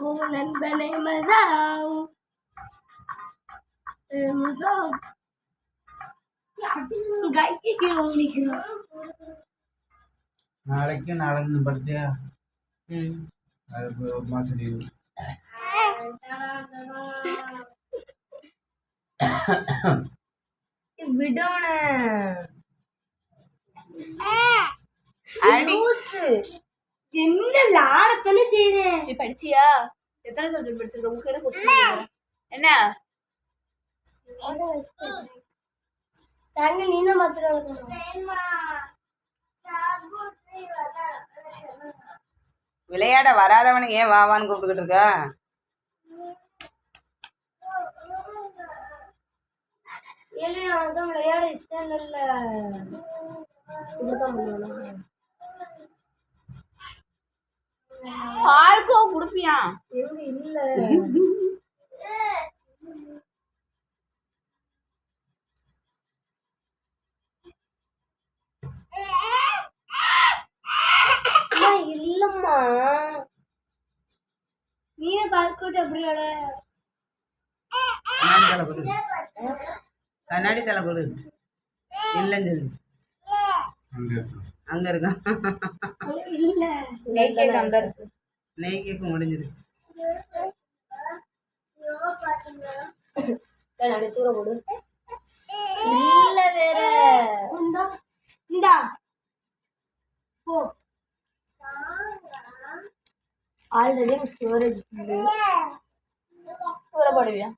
Ulan bale mazaw. Mazaw. ಗಾಯಕ್ಕೆ ಕೇಳೋನಿಗೆ ನಾಳೆಗೆ ನಾಳೆ ಬರ್ತೀಯಾ ಹ್ಮ್ ಅದು ಮಾಸ ನೀವು ಬಿಡೋಣ என்ன விளாடத்தானே செய்றேன் நீ படிச்சியா? எத்தனை சப்ஜெக்ட் படிச்சிருக்க? உங்க கிட்ட கொஸ்டின் என்ன? தாங்க நீ தான் மாத்திரம் விளையாட வராதவனுக்கு ஏன் வாவான்னு கூப்பிட்டுக்கிட்டு இருக்க? விளையாட இஷ்டம் இல்ல பால்கோ குடுப்பியா? இல்ல. இல்லம்மா. நீனே பார்க்கோச்சு அப்படி விளையாட கண்ணாடி தலை கொடு. கண்ணாடி தலை கொடு. இல்லைன்னு சொல்லு. அங்கே இல்ல. நெய் கேக் அங்க இருக்கு. நெய் கேக்கு முடிஞ்சிருச்சு இல்ல வேற. இந்தா போ. ஆல்ரெடி ஸ்டோரேஜ் தூர போடுவியா?